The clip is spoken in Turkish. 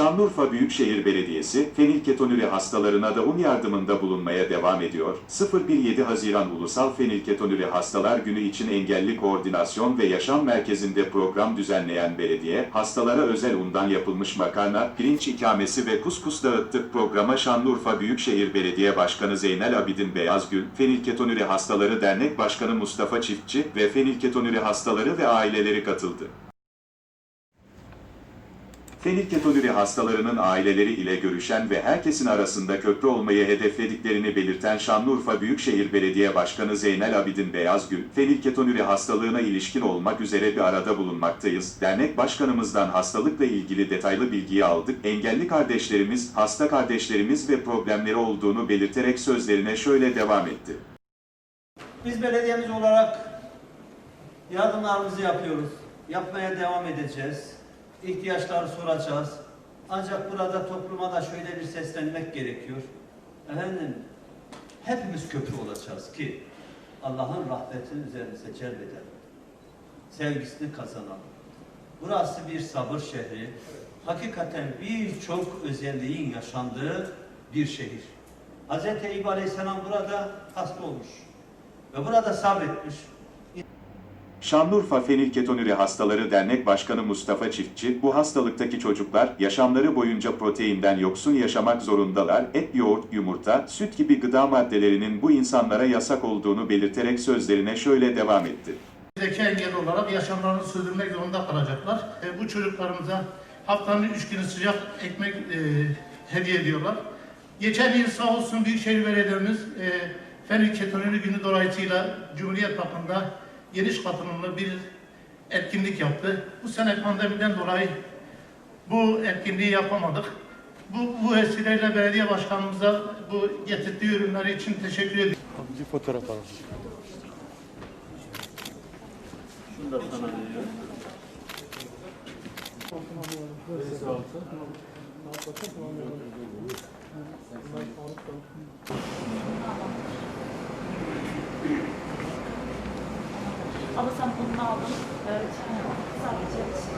Şanlıurfa Büyükşehir Belediyesi, fenilketonüri hastalarına da un yardımında bulunmaya devam ediyor. 017 Haziran Ulusal Fenilketonüri Hastalar Günü için Engelli Koordinasyon ve Yaşam Merkezi'nde program düzenleyen belediye, hastalara özel undan yapılmış makarna, pirinç ikamesi ve kuskus dağıttık programa Şanlıurfa Büyükşehir Belediye Başkanı Zeynel Abidin Beyazgül, Fenilketonüri Hastaları Dernek Başkanı Mustafa Çiftçi ve fenilketonüri hastaları ve aileleri katıldı. Fenilketonüri hastalarının aileleri ile görüşen ve herkesin arasında köprü olmayı hedeflediklerini belirten Şanlıurfa Büyükşehir Belediye Başkanı Zeynel Abidin Beyazgül, fenilketonüri hastalığına ilişkin olmak üzere bir arada bulunmaktayız. Dernek başkanımızdan hastalıkla ilgili detaylı bilgiyi aldık. Engelli kardeşlerimiz, hasta kardeşlerimiz ve problemleri olduğunu belirterek sözlerine şöyle devam etti. Biz belediyemiz olarak yardımlarımızı yapıyoruz. Yapmaya devam edeceğiz. İhtiyaçları soracağız. Ancak burada topluma da şöyle bir seslenmek gerekiyor. Efendim, hepimiz köprü olacağız ki Allah'ın rahmetini üzerimize celbedelim. Sevgisini kazanalım. Burası bir sabır şehri. Hakikaten birçok özelliğin yaşandığı bir şehir. Hz. Eyüp Aleyhisselam burada hasta olmuş. Ve burada sabretmiş. Şanlıurfa Fenilketonüri Hastaları Dernek Başkanı Mustafa Çiftçi, bu hastalıktaki çocuklar yaşamları boyunca proteinden yoksun yaşamak zorundalar, et, yoğurt, yumurta, süt gibi gıda maddelerinin bu insanlara yasak olduğunu belirterek sözlerine şöyle devam etti. Zeki engelli olarak yaşamlarını sürdürmek zorunda kalacaklar. E, bu çocuklarımıza haftanın üç günü sıcak ekmek e, hediye ediyorlar. Geçen yıl sağ olsun Büyükşehir Belediye'miz e, Fen Ketonuri Günü dolayısıyla Cumhuriyet Parkı'nda geniş katılımlı bir etkinlik yaptı. Bu sene pandemiden dolayı bu etkinliği yapamadık. Bu, bu vesileyle belediye başkanımıza bu getirdiği ürünler için teşekkür ediyorum. Bir fotoğraf alalım. Şunu da sana veriyorum. Ama sen bunu aldın. Evet. Sadece.